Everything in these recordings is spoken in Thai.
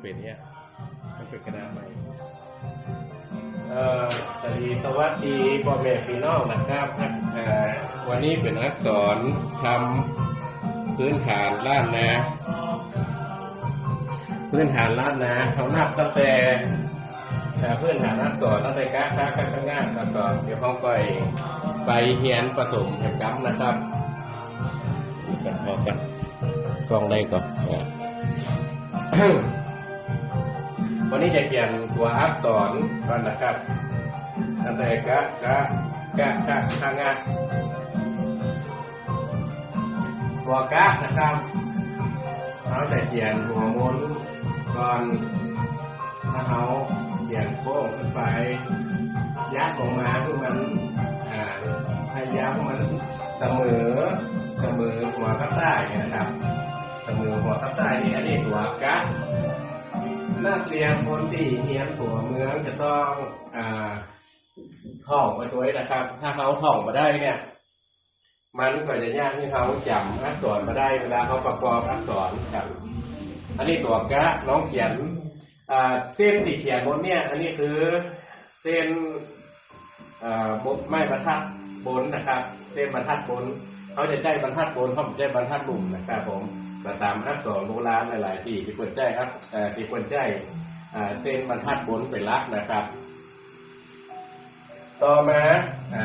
เป็นเนี่ยมันเป็นกระดาษใหม่เอ่อสวัสดีสวัสดีพ่อแม่พี่น้องนะครับวันนี้เป็นนักสอนทำพื้นฐานล้านนาพื้นฐานล้านนาเขานับตั้งแต่แต่พื้นฐานนักสอนตั้งแต่ก้าค้าก้าข้างหน้าแล้วก็เดี๋ยวเขาก็ไปเฮียนผสมแข่งกัมนะครับกันพอกันกล้องได้ก่อน วันนี้จะเขียนตัวอักษรก่อนนะครับตั้งแต่กะกะกะกะข้างหน้าตัวกะนะครับเขาจะเขียนหัวมนก่อนถ้าเขาเขียนโค้งขึ้นไป ยัดลงมาคือมันอ่าพยายามมันเสมอเสมอหัวกับใต้เนี่ยนะครับ เสมอหัวกับใต้นี่อันนี้ตัวกะ นักเรียนคนที่เรียนหัวเมืองจะต้องอ่าท่องไปด้วยนะครับ ถ้าเขาท่องมาได้เนี่ย มันก็จะยากที่เขาจำอักษรมาได้เวลาเขาประกอบอักษรครับอันนี้ตัวกะน้องเขียนอ่าเส้นที่เขียนบนเนี่ย อันนี้คือเส้นอ่าบนไม้บรรทัดบนนะครับ เส้นบรรทัดบน เขาจะใจบรรทัดบนเขาไม่ใช่บรรทัดลุ่มนะครับผม มาตามอักษรโบราณหลาย ๆ ที่ที่ควรใจอักเอ่อที่ควรใจเส้นบรรทัดบนเป็นลักนะครับ ต่อมาอ่า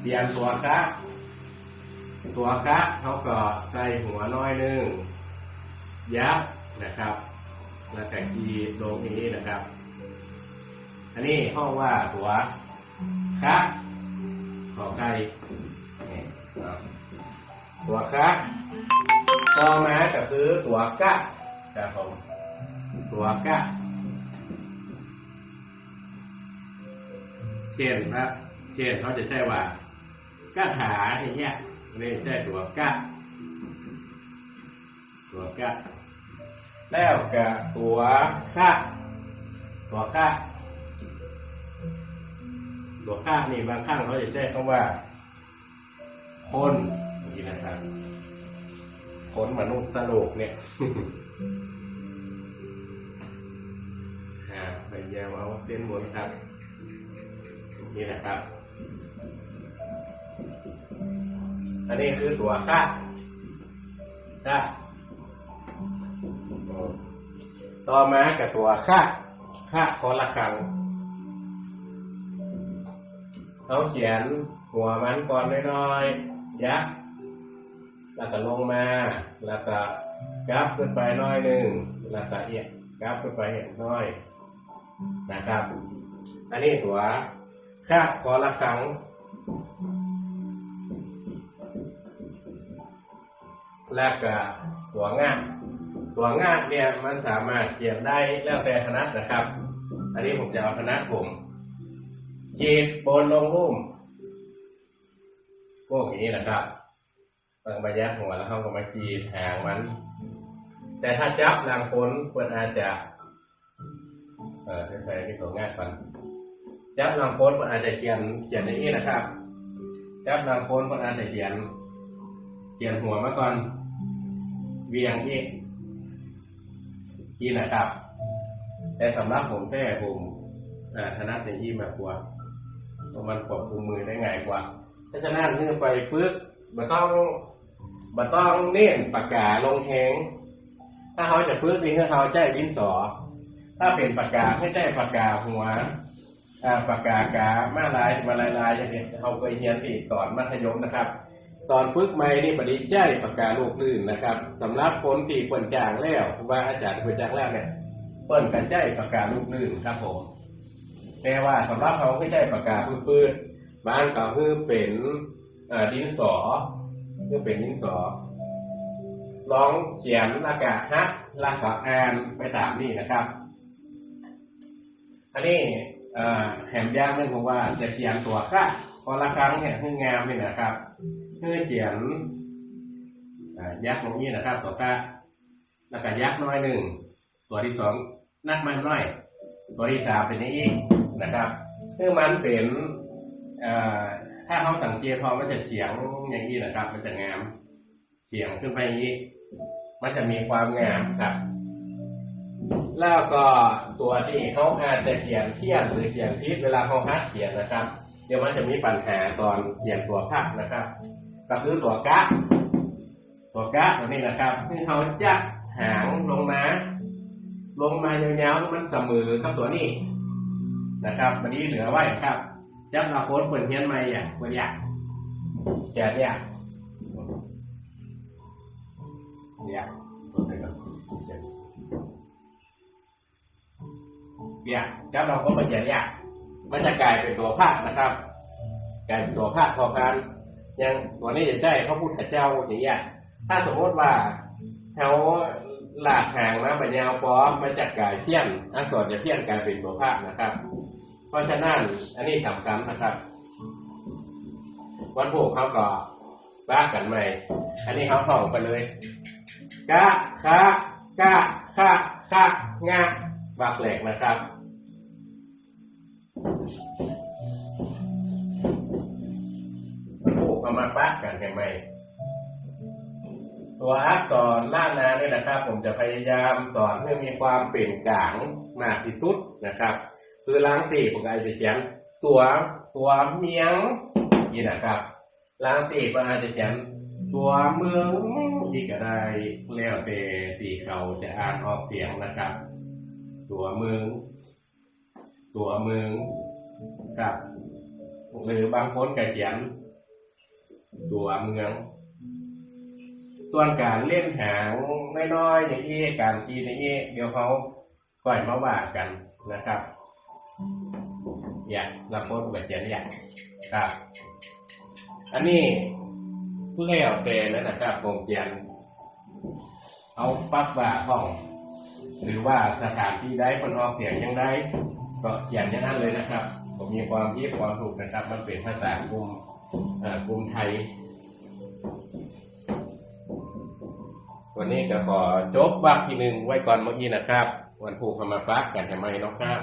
เขียนตัวคะตัวคะเขาก็ใส่หัวน้อยหนึงยับนะครับ แล้วก็ขีดลงอย่างนี้นะครับ อันนี้ห้องว่าหัวคะขอไก่ตัวคะต่ อมาก็คือตัวกะครับผมตัวกะ เช่นครับเช่นเขาจะใช้ว่ากะถาอย่างเงี้ยนี่ใช้ตัวกะ ตัวกะ แล้วกับตัวค่าตัวค่าตัวค่านี่บางครั้งเขาจะใช้คำว่า คนนี่นะครับ คนมนุษย์สโลกเนี่ยอ่าพยายามเอาเส้นบนครับ นี่นะครับ อันนี้คือตัวค่าค่าต่อมากับตัวค่าค่าคอละครังเขาเขียนหัวมันก่อนน้อยๆยักษ์ แล้วก็ลงมา แล้วก็กราฟขึ้นไปน้อยหนึ่งแล้วก็เอียดกราฟขึ้นไปเห็นน้อยนะครับ อันนี้ตัวค่าคอละครังแล้วก็ตัวง่ามตัวง่าเนี่ยมันสามารถเขียนได้แล้วแต่คณะนะครับ อันนี้ผมจะเอาคณะผมขีดบนลงหุ้มพวกนี้นะครับ บางใบยักหัวแล้วเขาก็มาขีดหางมัน แต่ถ้าจับลางพ้นควรอาจจะ เออใช้ที่ตัวง่ายกันจับลางพ้นควรอาจจะเขียนเขียนอย่างนี้นะครับ จับลางพ้นควรอาจจะเขียน เขียนหัวมาก่อนเวียงอีกนี่นะครับ แต่สำหรับผมแค่ผมอ่าถนัดในยี่มากกว่าเพราะมันควบคุมมือได้ง่ายกว่า เพราะฉะนั้นเมื่อไปฝึกมันต้อง มันต้องเน้นปากกาลงแข็งถ้าเขาจะฝึกนี่คือเขาใจดินสอ ถ้าเป็นปากกาให้ใจปากกาหัวปากกากามาลายมาลายลายอย่างเงี้ยเขาเคยเรียนที่อนมัธยมนะครับ ตอนฝึกใหม่นี่ปฏิใจปากกาลูกลื่นนะครับสำหรับคนที่เปิดจางแล้วว่าอาจารย์เปิดจางแล้วเนี่ยเปิ้นกันใจปากกาลูกลื่นครับผมแต่ว่าสำหรับเขาไม่ใช่ปากกาพื้นๆบ้านก็คือเป็นดินสอ คือเป็นดินสอลองเขียนล้วก็ฮัดแล้วก็อ่านไปตามนี่นะครับ อันนี้เอ่อแหมย่างนึงว่าจะเขียนตัวค่ะพอละครั้งเนี่ยคืองามนี่นะครับเพื่อเขียนยักษ์ตรงนี้นะครับ ตัวก้าแล้วก็ยักษ์น้อยหนึ่งตัวที่สองนักมันน้อย ตัวที่สามเป็นอย่างนี้นะครับคือมันเป็นอ ถ้าเขาสังเกตพอมันจะเฉียงอย่างนี้นะครับ มันจะงามเฉียงขึ้นไปอย่างนี้ มันจะมีความงามครับ แล้วก็ตัวที่เขาอาจจะเขียนเทียนหรือเขียนพิษเวลาเขาฮัดเขียนนะครับ เดี๋ยวมันจะมีปัญหาตอนเขียนตัวภาพนะครับ ก็คือตัวกะตัวกะตัวนี้นะครับที่เขาจะหางลงมาลงมายาวๆมันเสมอกับตัวนี้นะครับวันนี้เหลือไว้ครับ จับเอาโค้ดเปิดเทียนใหม่อะเปิดอยากแกะเนี่ยเนี่ยตัวไหนก่อนเนี่ยจับเราก็มาเขียนเนี่ยมันจะกลายเป็นตัวภาพนะครับ กลายเป็นตัวภาพพอกันยังตัวนี้จะได้พระพุทธเจ้าอย่างเงี้ยถ้าสมมติว่าแถวหลากหางมาบรรยาวพร้อมมาจากกายเพี้ยนอักษรจะเพี้ยนกลายเป็นตัวภาพนะครับ เพราะฉะนั้นอันนี้สำคัญนะครับ วันผูกเขาก็บ้ากันใหม่ อันนี้เขาท่องไปเลยกะคะกะคะคะงะบักแหลกนะครับผูกเอามาปักกันเห็นไหมตัวอักษรล่างนาเนี่ยนะครับ ผมจะพยายามสอนให้มีความเปลี่ยนกลางมากที่สุดนะครับ คือล้างตีผมก็อาจจะเขียนตัวตัวเมียงนี่นะครับล้างตีมันอาจจะเขียนตัวเมืองอีกก็ได้แล้วแต่ตีเขาจะอ่านออกเสียงนะครับ ตัวเมือง ตัวเมืองครับหรือบางคนก็เขียน ตัวเมือง ส่วนการเล่นหางน้อยๆอย่างนี้การกีนอย่างนี้เดี๋ยวเขาก่อยมาว่ากันนะครับ อยากรับโทษแบบเขียนอยากครับ อันนี้เลี้วแต่นั่นนะครับผมเขียนเอาปักว่าห้อง หรือว่าสถานที่ใดคนออกเสียงยังได้ก็เขียนอย่างนั้นเลยนะครับ ผมมีความที่ความถูกนะครับ มันเป็นภาษากลุ่มกลุ่มไทย วันนี้ก็ขอจบวักที่หนึ่งไว้ก่อนเมื่อกี้นะครับ วันผูกธรรมปักกันทำไมเนาะครับ